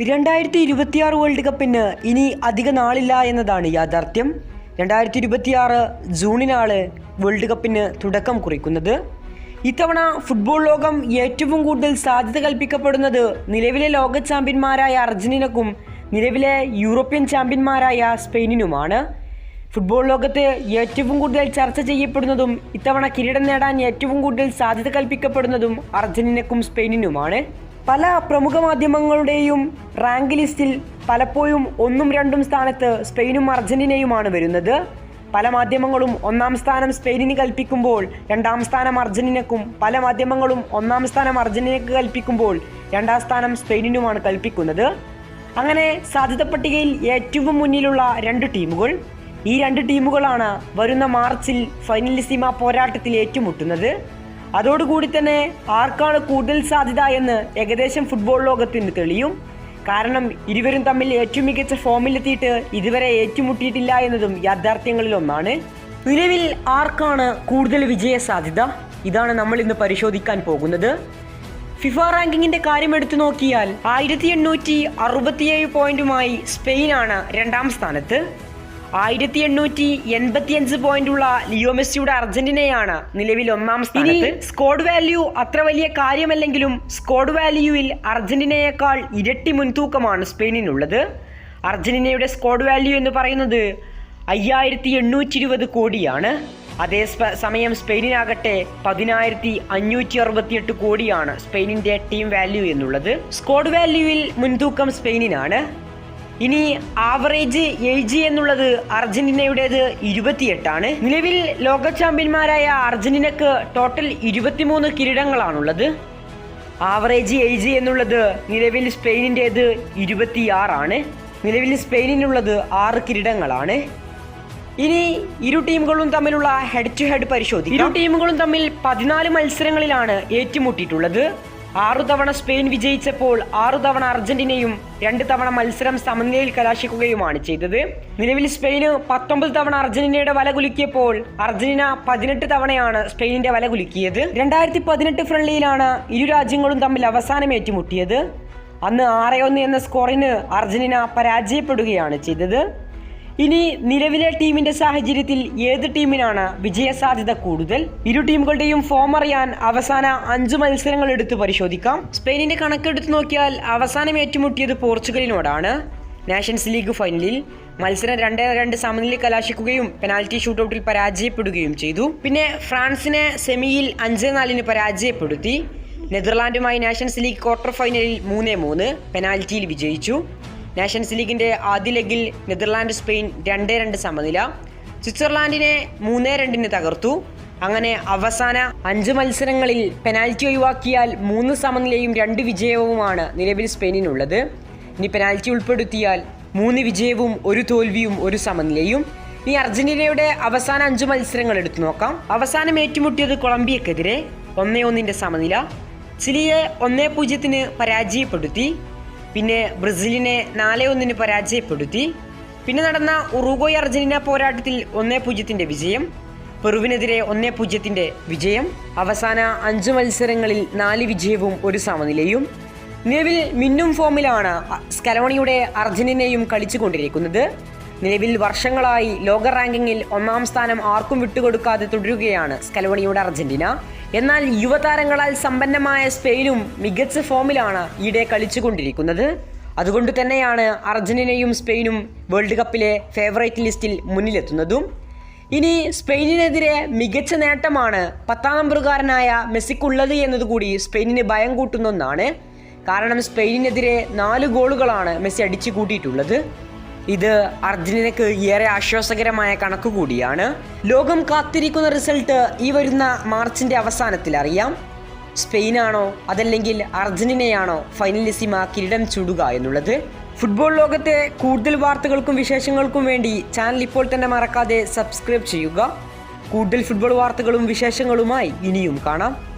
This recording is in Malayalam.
രണ്ടായിരത്തി ഇരുപത്തിയാറ് വേൾഡ് കപ്പിന് ഇനി അധിക നാളില്ല എന്നതാണ് യാഥാർത്ഥ്യം. രണ്ടായിരത്തി ഇരുപത്തിയാറ് ജൂണിനാണ് വേൾഡ് കപ്പിന് തുടക്കം കുറിക്കുന്നത്. ഇത്തവണ ഫുട്ബോൾ ലോകം ഏറ്റവും കൂടുതൽ സാധ്യത കൽപ്പിക്കപ്പെടുന്നത് നിലവിലെ ലോക ചാമ്പ്യന്മാരായ അർജന്റീനക്കും നിലവിലെ യൂറോപ്യൻ ചാമ്പ്യന്മാരായ സ്പെയിനിനുമാണ്. ഫുട്ബോൾ ലോകത്ത് ഏറ്റവും കൂടുതൽ ചർച്ച ചെയ്യപ്പെടുന്നതും ഇത്തവണ കിരീടം നേടാൻ ഏറ്റവും കൂടുതൽ സാധ്യത കൽപ്പിക്കപ്പെടുന്നതും അർജന്റീനക്കും സ്പെയിനിനുമാണ്. പല പ്രമുഖ മാധ്യമങ്ങളുടെയും റാങ്ക് ലിസ്റ്റിൽ പലപ്പോഴും ഒന്നും രണ്ടും സ്ഥാനത്ത് സ്പെയിനും അർജന്റീനയുമാണ് വരുന്നത്. പല മാധ്യമങ്ങളും ഒന്നാം സ്ഥാനം സ്പെയിനിന് കൽപ്പിക്കുമ്പോൾ രണ്ടാം സ്ഥാനം അർജന്റീനക്കും പല മാധ്യമങ്ങളും ഒന്നാം സ്ഥാനം അർജന്റീനയ്ക്ക് കൽപ്പിക്കുമ്പോൾ രണ്ടാം സ്ഥാനം സ്പെയിനിനുമാണ് കൽപ്പിക്കുന്നത്. അങ്ങനെ സാധ്യത പട്ടികയിൽ ഏറ്റവും മുന്നിലുള്ള രണ്ട് ടീമുകൾ. ഈ രണ്ട് ടീമുകളാണ് വരുന്ന മാർച്ചിൽ ഫൈനലിസിമ പോരാട്ടത്തിൽ ഏറ്റുമുട്ടുന്നത്. അതോടുകൂടി തന്നെ ആർക്കാണ് കൂടുതൽ സാധ്യത എന്ന് ഏകദേശം ഫുട്ബോൾ ലോകത്തിന് തെളിയും. കാരണം ഇരുവരും തമ്മിൽ ഏറ്റവും മികച്ച ഫോമിലെത്തിയിട്ട് ഇതുവരെ ഏറ്റുമുട്ടിയിട്ടില്ല എന്നതും യാഥാർത്ഥ്യങ്ങളിൽ ഒന്നാണ്. നിലവിൽ ആർക്കാണ് കൂടുതൽ വിജയ സാധ്യത? ഇതാണ് നമ്മൾ ഇന്ന് പരിശോധിക്കാൻ പോകുന്നത്. ഫിഫ റാങ്കിങ്ങിന്റെ കാര്യം എടുത്തു നോക്കിയാൽ ആയിരത്തി എണ്ണൂറ്റി അറുപത്തിയേഴ് പോയിന്റുമായി സ്പെയിനാണ് രണ്ടാം സ്ഥാനത്ത്. ആയിരത്തി എണ്ണൂറ്റി എൺപത്തിയഞ്ച് പോയിന്റുള്ള ലിയോ മെസ്സിയുടെ അർജന്റീനയാണ് നിലവിൽ ഒന്നാം സ്ഥാനത്ത്. സ്കോഡ് വാല്യൂ അത്ര വലിയ കാര്യമല്ലെങ്കിലും സ്കോഡ് വാല്യൂവിൽ അർജന്റീനയേക്കാൾ ഇരട്ടി മുൻതൂക്കമാണ് സ്പെയിനിനുള്ളത്. അർജന്റീനയുടെ സ്കോഡ് വാല്യൂ എന്ന് പറയുന്നത് അയ്യായിരത്തി എണ്ണൂറ്റി ഇരുപത് കോടിയാണ്. അതേ സമയം സ്പെയിനിനാകട്ടെ പതിനായിരത്തി അഞ്ഞൂറ്റി അറുപത്തിയെട്ട് കോടിയാണ് സ്പെയിനിന്റെ ടീം വാല്യൂ എന്നുള്ളത്. സ്കോഡ് വാല്യൂവിൽ മുൻതൂക്കം സ്പെയിനിനാണ്. ഇനി ആവറേജ് ഏജ് എന്നുള്ളത് അർജന്റീനയുടേത് ഇരുപത്തിയെട്ടാണ്. നിലവിൽ ലോക ചാമ്പ്യന്മാരായ അർജന്റീനക്ക് ടോട്ടൽ ഇരുപത്തിമൂന്ന് കിരീടങ്ങളാണുള്ളത്. ആവറേജ് ഏജ് എന്നുള്ളത് നിലവിൽ സ്പെയിനിന്റേത് ഇരുപത്തിയാറാണ്. നിലവിൽ സ്പെയിനിനുള്ളത് ആറ് കിരീടങ്ങളാണ്. ഇനി ഇരു ടീമുകളും തമ്മിലുള്ള ഹെഡ് ടു ഹെഡ് പരിശോധിക്കും. ഇരു ടീമുകളും തമ്മിൽ പതിനാല് മത്സരങ്ങളിലാണ് ഏറ്റുമുട്ടിയിട്ടുള്ളത്. ആറു തവണ സ്പെയിൻ വിജയിച്ചപ്പോൾ ആറു തവണ അർജന്റീനയും രണ്ട് തവണ മത്സരം സമനിലയിൽ കലാശിക്കുകയുമാണ് ചെയ്തത്. നിലവിൽ സ്പെയിന് പത്തൊമ്പത് തവണ അർജന്റീനയുടെ വല കുലുക്കിയപ്പോൾ അർജന്റീന പതിനെട്ട് തവണയാണ് സ്പെയിനിന്റെ വല കുലുക്കിയത്. രണ്ടായിരത്തി പതിനെട്ട് ഫ്രണ്ട്ലിയിലാണ് ഇരു രാജ്യങ്ങളും തമ്മിൽ അവസാനം ഏറ്റുമുട്ടിയത്. അന്ന് ആറ് ഒന്ന് എന്ന സ്കോറിന് അർജന്റീന പരാജയപ്പെടുകയാണ് ചെയ്തത്. ഇനി നിലവിലെ ടീമിന്റെ സാഹചര്യത്തിൽ ഏത് ടീമിനാണ് വിജയസാധ്യത കൂടുതൽ? ഇരു ടീമുകളുടെയും ഫോം അറിയാൻ അവസാന അഞ്ച് മത്സരങ്ങൾ എടുത്ത് പരിശോധിക്കാം. സ്പെയിനിന്റെ കണക്കെടുത്ത് നോക്കിയാൽ അവസാനം ഏറ്റുമുട്ടിയത് പോർച്ചുഗലിനോടാണ്. നാഷൻസ് ലീഗ് ഫൈനലിൽ മത്സരം രണ്ട് രണ്ട് സമനില കലാശിക്കുകയും പെനാൽറ്റി ഷൂട്ടൗട്ടിൽ പരാജയപ്പെടുകയും ചെയ്തു. പിന്നെ ഫ്രാൻസിനെ സെമിയിൽ അഞ്ച് നാലിന് പരാജയപ്പെടുത്തി. നെതർലാൻഡുമായി നാഷൻസ് ലീഗ് ക്വാർട്ടർ ഫൈനലിൽ മൂന്ന് മൂന്ന് പെനാൽറ്റിയിൽ വിജയിച്ചു. നാഷൻസ് ലീഗിന്റെ ആദ്യ ലെഗിൽ നെതർലാൻഡ് സ്പെയിൻ രണ്ട് രണ്ട് സമനില. സ്വിറ്റ്സർലാൻഡിനെ മൂന്ന് രണ്ടിന് തകർത്തു. അങ്ങനെ അവസാന അഞ്ച് മത്സരങ്ങളിൽ പെനാൽറ്റി ഒഴിവാക്കിയാൽ മൂന്ന് സമനിലയും രണ്ട് വിജയവുമാണ് നിലവിൽ സ്പെയിനിനുള്ളത്. ഇനി പെനാൽറ്റി ഉൾപ്പെടുത്തിയാൽ മൂന്ന് വിജയവും ഒരു തോൽവിയും ഒരു സമനിലയും. ഇനി അർജന്റീനയുടെ അവസാന അഞ്ച് മത്സരങ്ങൾ എടുത്തു നോക്കാം. അവസാനം ഏറ്റുമുട്ടിയത് കൊളംബിയക്കെതിരെ ഒന്നേ ഒന്നിന്റെ സമനില. ചിലിയെ ഒന്നേ പൂജ്യത്തിന് പരാജയപ്പെടുത്തി. പിന്നെ ബ്രസീലിനെ നാല് ഒന്നിന് പരാജയപ്പെടുത്തി. പിന്നെ നടന്ന ഉറുഗോയ് അർജന്റീന പോരാട്ടത്തിൽ ഒന്നേ പൂജ്യത്തിന്റെ വിജയം പെറുവിനെതിരെ ഒന്നേ പൂജ്യത്തിന്റെ വിജയം അവസാന അഞ്ച് മത്സരങ്ങളിൽ നാല് വിജയവും ഒരു സമനിലയും. നിലവിൽ മിന്നും ഫോമിലാണ് സ്കലോണിയുടെ അർജന്റീനയും കളിച്ചുകൊണ്ടിരിക്കുന്നത്. നിലവിൽ വർഷങ്ങളായി ലോക റാങ്കിങ്ങിൽ ഒന്നാം സ്ഥാനം ആർക്കും വിട്ടുകൊടുക്കാതെ തുടരുകയാണ് സ്കലോണിയുടെ അർജന്റീന. എന്നാൽ യുവതാരങ്ങളാൽ സമ്പന്നമായ സ്പെയിനും മികച്ച ഫോമിലാണ് ഈയിടെ കളിച്ചുകൊണ്ടിരിക്കുന്നത്. അതുകൊണ്ട് തന്നെയാണ് അർജന്റീനയും സ്പെയിനും വേൾഡ് കപ്പിലെ ഫേവറേറ്റ് ലിസ്റ്റിൽ മുന്നിലെത്തുന്നതും. ഇനി സ്പെയിനിനെതിരെ മികച്ച നേട്ടമാണ് പത്താം നമ്പറുകാരനായ മെസ്സിക്കുള്ളത് എന്നതുകൂടി സ്പെയിനിന് ഭയം കൂട്ടുന്ന ഒന്നാണ്. കാരണം സ്പെയിനിനെതിരെ നാല് ഗോളുകളാണ് മെസ്സി അടിച്ചു കൂട്ടിയിട്ടുള്ളത് ഇത് അർജന്റീനക്ക് ഏറെ ആശ്വാസകരമായ കണക്ക് കൂടിയാണ്. ലോകം കാത്തിരിക്കുന്ന റിസൾട്ട് ഈ വരുന്ന മാർച്ചിന്റെ അവസാനത്തിൽ അറിയാം. സ്പെയിനാണോ അതല്ലെങ്കിൽ അർജന്റീനയാണോ ഫൈനലിസിമ കിരീടം ചൂടുക എന്നുള്ളത്. ഫുട്ബോൾ ലോകത്തെ കൂടുതൽ വാർത്തകൾക്കും വിശേഷങ്ങൾക്കും വേണ്ടി ചാനൽ ഇപ്പോൾ തന്നെ മറക്കാതെ സബ്സ്ക്രൈബ് ചെയ്യുക. കൂടുതൽ ഫുട്ബോൾ വാർത്തകളും വിശേഷങ്ങളുമായി ഇനിയും കാണാം.